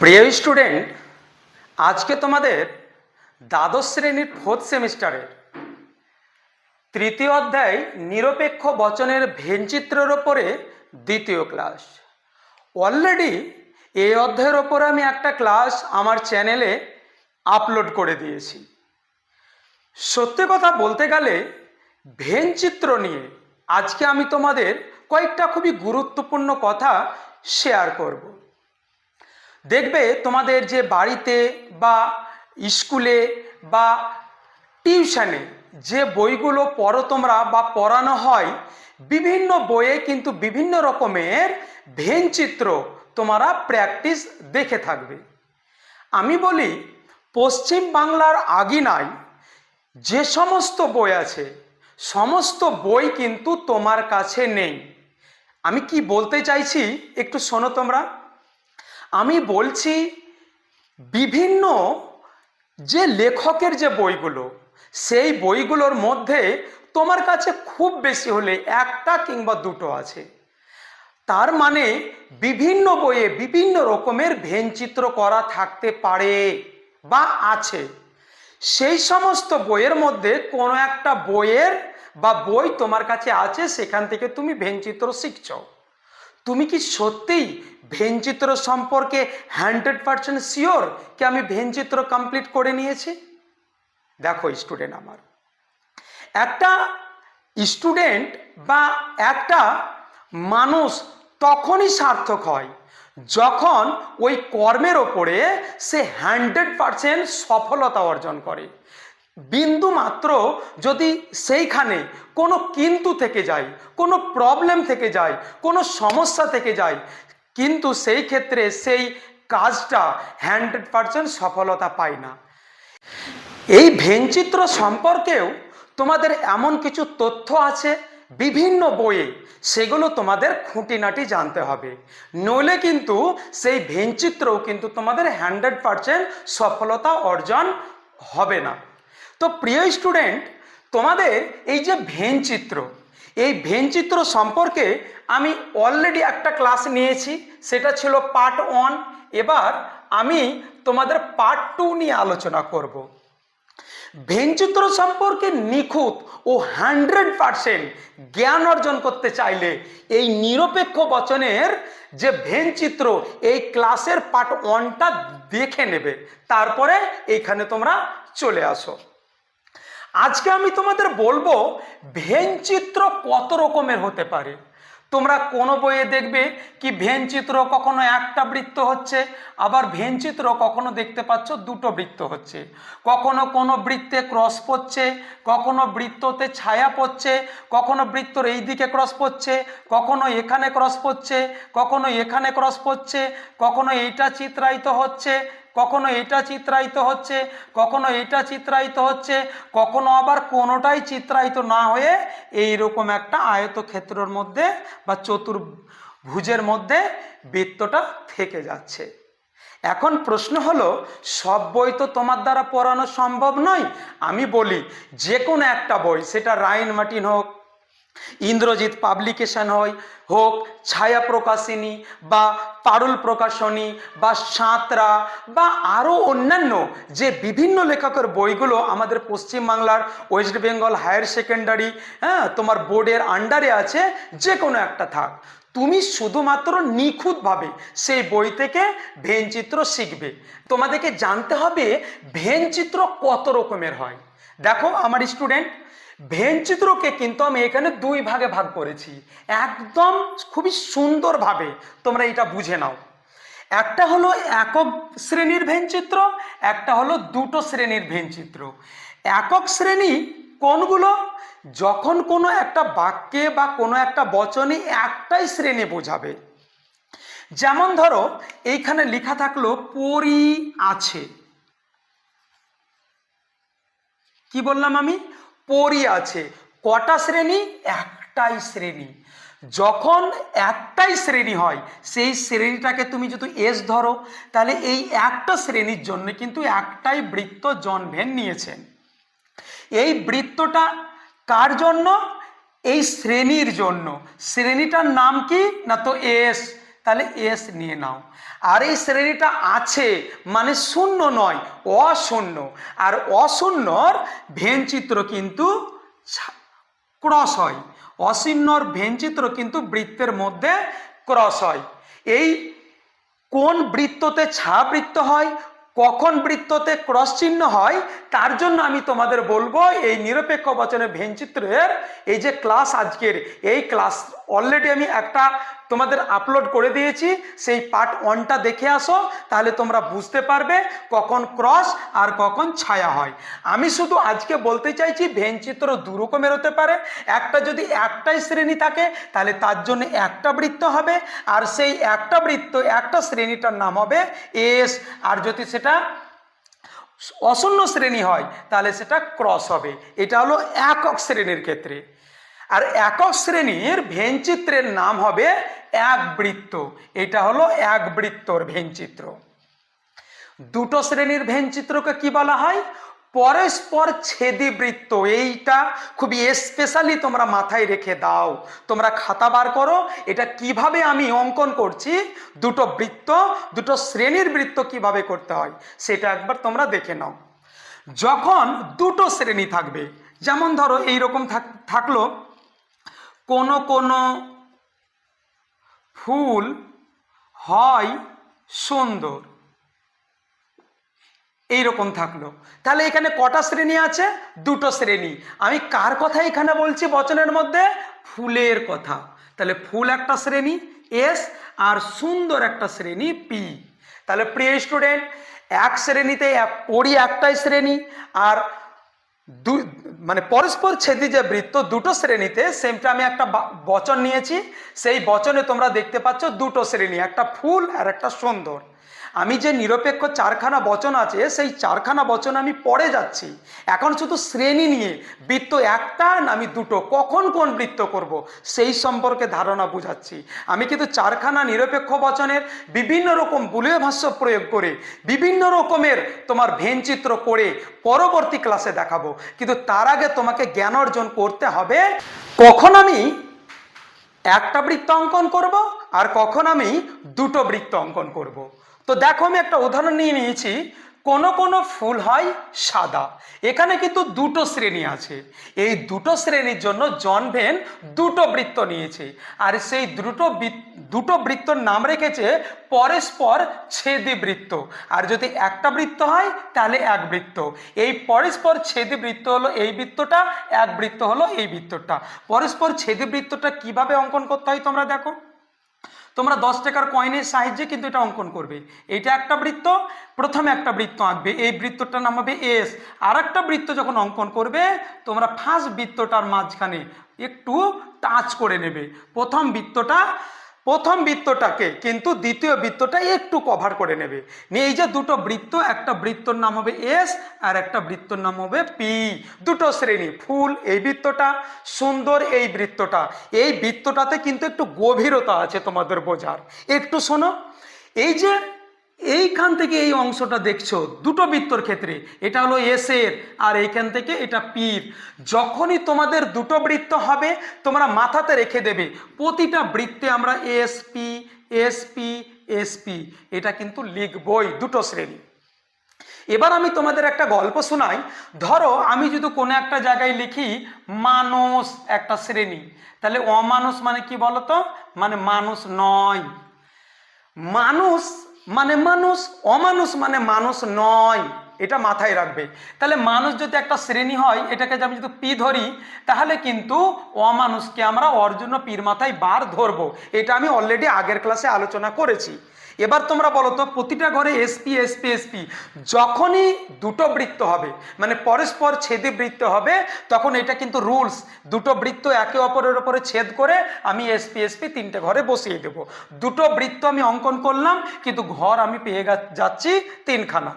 প্রিয় স্টুডেন্ট, আজকে তোমাদের দ্বাদশ শ্রেণির ফোর্থ সেমিস্টারের তৃতীয় অধ্যায় নিরপেক্ষ বচনের ভেনচিত্রের ওপরে দ্বিতীয় ক্লাস অলরেডি এই অধ্যায়ের ওপরে আমি একটা ক্লাস আমার চ্যানেলে আপলোড করে দিয়েছি। সত্যি কথা বলতে গেলে, ভেনচিত্র নিয়ে আজকে আমি তোমাদের কয়েকটা খুবই গুরুত্বপূর্ণ কথা শেয়ার করব। দেখবে তোমাদের যে বাড়িতে বা স্কুলে বা টিউশনে যে বইগুলো পড়ো তোমরা বা পড়ানো হয়, বিভিন্ন বইয়ে কিন্তু বিভিন্ন রকমের ভেনচিত্র তোমরা প্র্যাকটিস দেখে থাকবে। আমি বলি, পশ্চিম বাংলার আগিনায় যে সমস্ত বই আছে, সমস্ত বই কিন্তু তোমার কাছে নেই। আমি কি বলতে চাইছি, একটু শোনো তোমরা। আমি বলছি, বিভিন্ন যে লেখকের যে বইগুলো, সেই বইগুলোর মধ্যে তোমার কাছে খুব বেশি হলে একটা কিংবা দুটো আছে। তার মানে বিভিন্ন বইয়ে বিভিন্ন রকমের ভেনচিত্র করা থাকতে পারে বা আছে। সেই সমস্ত বইয়ের মধ্যে কোনো একটা বইয়ের বা বই তোমার কাছে আছে, সেখান থেকে তুমি ভেনচিত্র শিখছ। তুমি কি সত্যিই ভেনচিত্র সম্পর্কে হান্ড্রেড পার্সেন্ট শিওর কি আমি ভেনচিত্র কমপ্লিট করে নিয়েছি? দেখো স্টুডেন্ট আমার, একটা স্টুডেন্ট বা একটা মানুষ তখনই সার্থক হয় যখন ওই কর্মের ওপরে সে হান্ড্রেড পারসেন্ট সফলতা অর্জন করে। বিন্দু মাত্র যদি সেইখানে কোনো কিন্তু থেকে যায়, কোনো প্রবলেম থেকে যায়, কোনো সমস্যা থেকে যায়, কিন্তু সেই ক্ষেত্রে সেই কাজটা হান্ড্রেড পারসেন্ট সফলতা পায় না। এই ভেনচিত্র সম্পর্কেও তোমাদের এমন কিছু তথ্য আছে, বিভিন্ন বইয়ে, সেগুলো তোমাদের খুঁটিনাটি জানতে হবে। নইলে কিন্তু সেই ভেনচিত্রও কিন্তু তোমাদের হান্ড্রেড পারসেন্ট সফলতা অর্জন হবে না। তো প্রিয় স্টুডেন্ট, তোমাদের এই যে ভেনচিত্র এই ভেনচিত্র সম্পর্কে আমি অলরেডি একটা ক্লাস নিয়েছি, সেটা ছিল পার্ট ওয়ান এবার আমি তোমাদের পার্ট টু নিয়ে আলোচনা করব। ভেনচিত্র সম্পর্কে নিখুঁত ও হান্ড্রেড পারসেন্ট জ্ঞান অর্জন করতে চাইলে এই নিরপেক্ষ বচনের যে ভেনচিত্র এই ক্লাসের পার্ট ওয়ানটা দেখে নেবে। তারপরে এইখানে তোমরা চলে আসো। আজকে আমি তোমাদের বলব ভেনচিত্র কত রকমের হতে পারে? তোমরা কোনো বইয়ে দেখবে কি ভেনচিত্র কখনো একটা বৃত্ত হচ্ছে, আবার ভেনচিত্র কখনো দেখতে পাচ্ছ দুটো বৃত্ত হচ্ছে। কখনো কোনো বৃত্তে ক্রস পড়ছে, কখনো বৃত্ততে ছায়া পড়ছে, কখনো বৃত্তর এই দিকে ক্রস পড়ছে, কখনো এখানে ক্রস পড়ছে, কখনো এখানে ক্রস পড়ছে, কখনো এইটা চিত্রায়িত হচ্ছে কখনো এটা চিত্রায়িত হচ্ছে, কখনো এটা চিত্রায়িত হচ্ছে, কখনো আবার কোনোটাই চিত্রায়িত না হয়ে এই রকম একটা আয়তক্ষেত্রের মধ্যে বা চতুর্ভুজের মধ্যে বৃত্তটা থেকে যাচ্ছে। এখন প্রশ্ন হলো, সব বই তো তোমার দ্বারা পড়ানো সম্ভব নয়? আমি বলি যে কোনো একটা বই, সেটা রাইন মার্টিন হোক ইন্দ্রজিৎ পাবলিকেশন হয়, হোক ছায়া প্রকাশিনী বা পারুল প্রকাশনী বা সাঁতরা বা আরও অন্যান্য যে বিভিন্ন লেখকের বইগুলো আমাদের পশ্চিমবাংলার ওয়েস্ট বেঙ্গল হায়ার সেকেন্ডারি হ্যাঁ তোমার বোর্ডের আন্ডারে আছে, যে কোনো একটা থাক। তুমি শুধুমাত্র নিখুঁতভাবে সেই বই থেকে ভেনচিত্র শিখবে। তোমাদেরকে জানতে হবে ভেনচিত্র কত রকমের হয়। দেখো, আমার স্টুডেন্ট ভেনচিত্রকে কিন্তু আমি এখানে দুই ভাগে ভাগ করেছি। একদম খুবই সুন্দরভাবে তোমরা এটা বুঝে নাও। একটা হলো একক শ্রেণির ভেনচিত্র একটা হলো দুটো শ্রেণির ভেনচিত্র একক শ্রেণি কোনগুলো? যখন কোনো একটা বাক্যে বা কোনো একটা বচনে একটাই শ্রেণি বোঝাবে। যেমন ধরো, এইখানে লেখা থাকল পরি আছে। কি বললাম আমি? পরি আছে। কটা শ্রেণি? একটাই শ্রেণি। যখন একটাই শ্রেণি হয়, সেই শ্রেণীটাকে তুমি যদি এস ধরো, তাহলে এই একটা শ্রেণির জন্য কিন্তু একটাই বৃত্ত জন নিয়েছেন। এই বৃত্তটা কার জন্য? এই শ্রেণির জন্য। শ্রেণীটার নাম কি? না তো এস তাহলে এস নিয়ে নাও। আর এই শ্রেণীটা আছে মানে শূন্য নয়, অশূন্য। আর অশূন্যর ভেনচিত্র কিন্তু ক্রস হয়। অশূন্যর ভেনচিত্র কিন্তু বৃত্তের মধ্যে ক্রস হয়। এই কোন বৃত্ততে ছা বৃত্ত হয়, কখন বৃত্ততে ক্রস চিহ্ন হয়, তার জন্য আমি তোমাদের বলব এই নিরপেক্ষ বচনের ভেনচিত্রের এই যে ক্লাস আজকের, এই ক্লাস অলরেডি আমি একটা তোমাদের আপলোড করে দিয়েছি, সেই পার্ট ওয়ানটা দেখে আসো, তাহলে তোমরা বুঝতে পারবে কখন ক্রস আর কখন ছায়া হয়। আমি শুধু আজকে বলতে চাইছি ভেনচিত্র দু রকমের হতে পারে, একটা যদি একটাই শ্রেণি থাকে, তাহলে তার জন্য একটা বৃত্ত হবে, আর সেই একটা বৃত্ত, একটা শ্রেণীটার নাম হবে এস আর যদি সেটা অশূন্য শ্রেণি হয়, তাহলে সেটা ক্রস হবে। এটা হলো একক শ্রেণির ক্ষেত্রে। আর একক শ্রেণির ভেনচিত্রের নাম হবে এক বৃত্ত। এটা হলো এক বৃত্তর ভেনচিত্র। দুটো শ্রেণির ভেনচিত্রকে কি বলা হয়? পরস্পর ছেদি বৃত্ত এইটা খুবই স্পেশালি তোমরা মাথায় রেখে দাও। তোমরা খাতা বার করো, এটা কীভাবে আমি অঙ্কন করছি? দুটো বৃত্ত, দুটো শ্রেণির বৃত্ত কীভাবে করতে হয়? সেটা একবার তোমরা দেখে নাও। যখন দুটো শ্রেণি থাকবে, যেমন ধরো এইরকম থাক- থাকল, কোনো কোনো ফুল হয় সুন্দর। এইরকম থাকল। তাহলে এখানে কটা শ্রেণি আছে? দুটো শ্রেণি। আমি কার কথা এখানে বলছি? বচনের মধ্যে ফুলের কথা। তাহলে ফুল একটা শ্রেণি, এস, আর সুন্দর একটা শ্রেণি, পি। তাহলে প্রিয় স্টুডেন্ট, এক শ্রেণীতে পড়ি একটাই শ্রেণি, আর দু মানে পরস্পর ছেদি যে বৃত্ত দুটো শ্রেণীতে সেমটা আমি একটা বচন নিয়েছি, সেই বচনে তোমরা দেখতে পাচ্ছ দুটো শ্রেণি, একটা ফুল আর একটা সুন্দর। আমি যে নিরপেক্ষ চারখানা বচন আছে, সেই চারখানা বচন আমি পড়ে যাচ্ছি। এখন শুধু শ্রেণি নিয়ে, বৃত্ত একটা না আমি দুটো, কখন কোন বৃত্ত করব, সেই সম্পর্কে ধারণা বুঝাচ্ছি। আমি কিন্তু চারখানা নিরপেক্ষ বচনের বিভিন্ন রকম বুলীয় ভাষ্য প্রয়োগ করে, বিভিন্ন রকমের তোমার ভেনচিত্র করে পরবর্তী ক্লাসে দেখাবো। কিন্তু তার আগে তোমাকে জ্ঞান অর্জন করতে হবে, কখন আমি একটা বৃত্ত অঙ্কন করব আর কখন আমি দুটো বৃত্ত অঙ্কন করব। তো দেখো আমি একটা উদাহরণ নিয়ে নিয়েছি। কোন কোন ফুল হয় সাদা। এখানে কিন্তু দুটো শ্রেণি আছে। এই দুটো শ্রেণির জন্য জন ভেন দুটো বৃত্ত নিয়েছে। আর সেই দুটো দুটো বৃত্তর নাম রেখেছে পরস্পর ছেদি বৃত্ত। আর যদি একটা বৃত্ত হয়, তাহলে এক বৃত্ত। এই পরস্পর ছেদি বৃত্ত হলো এই বৃত্তটা, এক বৃত্ত হলো এই বৃত্তটা। পরস্পর ছেদি বৃত্তটা কীভাবে অঙ্কন করতে হয় তোমরা দেখো। তোমরা দশ টাকার কয়েনের সাহায্যে কিন্তু এটা অঙ্কন করবে। এটা একটা বৃত্ত, প্রথমে একটা বৃত্ত আঁকবে। এই বৃত্তটার নাম হবে এস আর একটা বৃত্ত যখন অঙ্কন করবে, তোমরা ফার্স্ট বৃত্তটার মাঝখানে একটু টাচ করে নেবে। প্রথম বৃত্তটা প্রথম বৃত্তটাকে, কিন্তু দ্বিতীয় বৃত্তটা একটু কভার করে নেবে। নিয়ে এই যে দুটো বৃত্ত, একটা বৃত্তর নাম হবে এস আর একটা বৃত্তর নাম হবে পি দুটো শ্রেণি, ফুল এই বৃত্তটা, সুন্দর এই বৃত্তটা। এই বৃত্তটাতে কিন্তু একটু গভীরতা আছে তোমাদের বোঝার। একটু শোনো, এই যে এইখান থেকে এই অংশটা দেখছ, দুটো বৃত্তর ক্ষেত্রে। এটা হলো এস এর, আর এইখান থেকে এটা পির যখনই তোমাদের দুটো বৃত্ত হবে, তোমরা মাথাতে রেখে দেবে, প্রতিটা বৃত্তে আমরা S P S P S P এটা কিন্তু লিখবই দুটো শ্রেণি। এবার আমি তোমাদের একটা গল্প শোনাই। ধরো, আমি যদি কোনো একটা জায়গায় লিখি মানুষ একটা শ্রেণি। তাহলে অমানুষ মানে কি বলতো? মানে মানুষ নয়। মানুষ মানে মানুষ অমানুষ মানে মানুষ নয়। এটা মাথায় রাখবে। তাহলে মানুষ যদি একটা শ্রেণি হয়, এটাকে আমি যদি পি ধরি, তাহলে কিন্তু অমানুষকে আমরা ওর জন্য পীর মাথায় বার ধরবো। এটা আমি অলরেডি আগের ক্লাসে আলোচনা করেছি। এবার তোমরা বলো তো, প্রতিটা ঘরে এসপি এসপি এসপি যখনই দুটো বৃত্ত হবে মানে পরস্পর ছেদে বৃত্ত হবে, তখন এটা কিন্তু রুলস দুটো বৃত্ত একে অপরের ওপরে ছেদ করে আমি এসপি এসপি তিনটে ঘরে বসিয়ে দেব। দুটো বৃত্ত আমি অঙ্কন করলাম, কিন্তু ঘর আমি পেয়ে যাচ্ছি তিনখানা।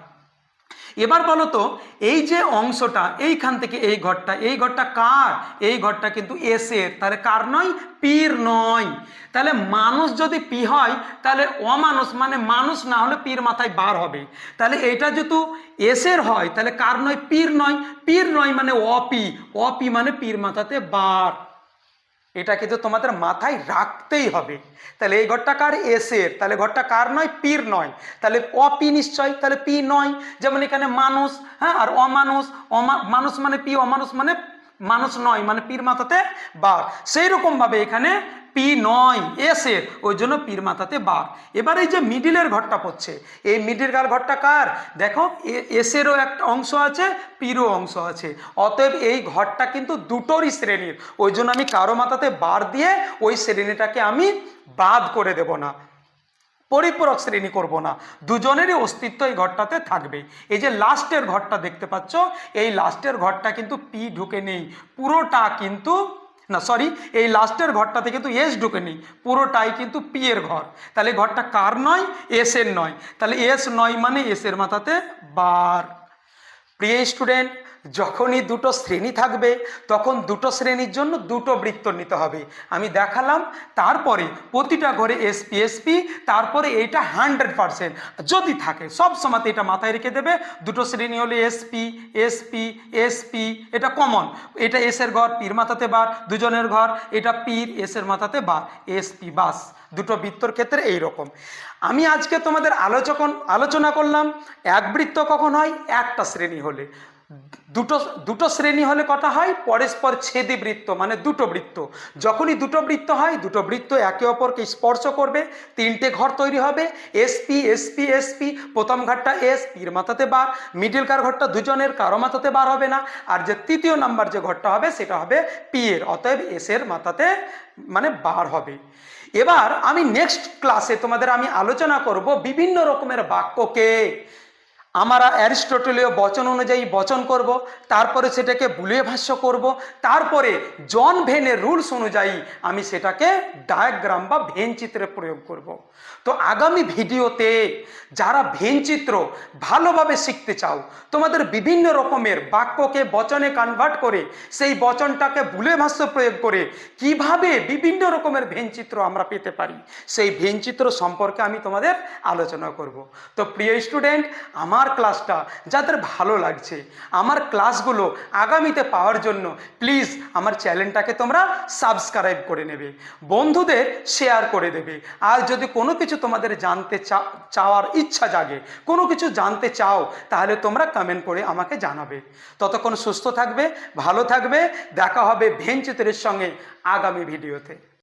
এবার বলো তো, এই যে অংশটা, এইখান থেকে এই ঘরটা এই ঘরটা কার? এই ঘরটা কিন্তু এসের তাহলে কার নয়? পীর নয়। তাহলে মানুষ যদি পি হয়, তাহলে অমানুষ মানে মানুষ না হলে পীর মাথায় বার হবে। তাহলে এটা যেহেতু এসের হয়, তাহলে কার নয়? পীর নয়। পীর নয় মানে অপি। অপি মানে পীর মাথাতে বার। এটা কিন্তু তোমাদের মাথায় রাখতেই হবে। তাহলে এই ঘরটা কার? এসের। তাহলে ঘরটা কার নয়? পীর নয়। তাহলে অপি নিশ্চয়? তাহলে পি নয়। যেমন এখানে মানুষ হ্যাঁ আর অমানুষ। অমা, মানুষ মানে পি, অমানুষ মানে মানুষ নয় মানে পীর মাথাতে বার। সেই রকমভাবে এখানে পি নয় এসের ওই জন্য পীর মাথাতে বার। এবার এই যে মিডিলের ঘরটা পড়ছে, এই মিডিল কার ঘরটা কার? দেখো এসেরও একটা অংশ আছে, পীরও অংশ আছে। অতএব এই ঘরটা কিন্তু দুটোরই শ্রেণির। ওই জন্য আমি কারও মাথাতে বার দিয়ে ওই শ্রেণীটাকে আমি বাদ করে দেব না। পরিপূরক শ্রেণি করব না। দুজনেরই অস্তিত্ব এই ঘরটাতে থাকবে। এই যে লাস্টের ঘরটা দেখতে পাচ্ছ, এই লাস্টের ঘরটা কিন্তু পি ঢুকে নেই। পুরোটা কিন্তু, না সরি এই লাস্টের ঘরটাতে কিন্তু এস ঢুকে নেই। পুরোটাই কিন্তু পি এর ঘর। তাহলে ঘরটা কার নয়? এস এর নয়। তাহলে এস নয় মানে এস এর মাথাতে বার। প্রিয় স্টুডেন্ট যখনই দুটো শ্রেণি থাকবে, তখন দুটো শ্রেণির জন্য দুটো বৃত্ত নিতে হবে। আমি দেখালাম, তারপরে প্রতিটা ঘরে এসপি এসপি তারপরে এইটা হান্ড্রেড পারসেন্ট। যদি থাকে, সব সময় এটা মাথায় রেখে দেবে, দুটো শ্রেণি হলে এসপি এসপি এসপি এটা কমন এটা এসের ঘর পীর মাথাতে বার, দুজনের ঘর, এটা পীর এসের মাথাতে বার এসপি বাস। দুটো বৃত্তর ক্ষেত্রে এই রকম আমি আজকে তোমাদের আলোচকন আলোচনা করলাম, এক বৃত্ত কখন হয়? একটা শ্রেণি হলে। দুটো দুটো শ্রেণি হলে কটা হয়? পরস্পর ছেদি বৃত্ত মানে দুটো বৃত্ত। যখনই দুটো বৃত্ত হয়, দুটো বৃত্ত একে অপরকে স্পর্শ করবে, তিনটে ঘর তৈরি হবে এসপি এসপি এসপি প্রথম ঘরটা এস পির মাথাতে বার মিডিল কার ঘরটা দুজনের, কারও মাথাতে বার হবে না, আর যে তৃতীয় নাম্বার যে ঘরটা হবে, সেটা হবে পি এর অতএব এস এর মাথাতে মানে বার হবে। এবার আমি নেক্সট ক্লাসে তোমাদের আমি আলোচনা করব বিভিন্ন রকমের বাক্যকে। আমরা অ্যারিস্টটলীয় বচন অনুযায়ী বচন করব, তারপরে সেটাকে বুলিয়ে ভাষ্য করব, তারপরে জন ভেনের রুলস অনুযায়ী আমি সেটাকে ডায়াগ্রাম বা ভেন চিত্রে প্রয়োগ করব। তো আগামী ভিডিওতে যারা ভেন চিত্র ভালোভাবে শিখতে চাও, তোমাদের বিভিন্ন রকমের বাক্যকে বচনে কনভার্ট করে সেই বচনটাকে বুলে ভাষ্য প্রয়োগ করে কীভাবে বিভিন্ন রকমের ভেনচিত্র আমরা পেতে পারি, সেই ভেনচিত্র সম্পর্কে আমি তোমাদের আলোচনা করব। তো প্রিয় স্টুডেন্ট আমার ক্লাসটা যাদের ভালো লাগছে, আমার ক্লাসগুলো আগামীতে পাওয়ার জন্য প্লিজ আমার চ্যানেলটাকে তোমরা সাবস্ক্রাইব করে নেবে, বন্ধুদের শেয়ার করে দেবে। আর যদি কোনো কিছু তোমাদের জানতে চাওয়ার ইচ্ছা জাগে, কোনো কিছু জানতে চাও, তাহলে তোমরা কমেন্ট করে আমাকে জানাবে। ততক্ষণ সুস্থ থাকবে, ভালো থাকবে, দেখা হবে ভেন চিত্রের সঙ্গে আগামী ভিডিওতে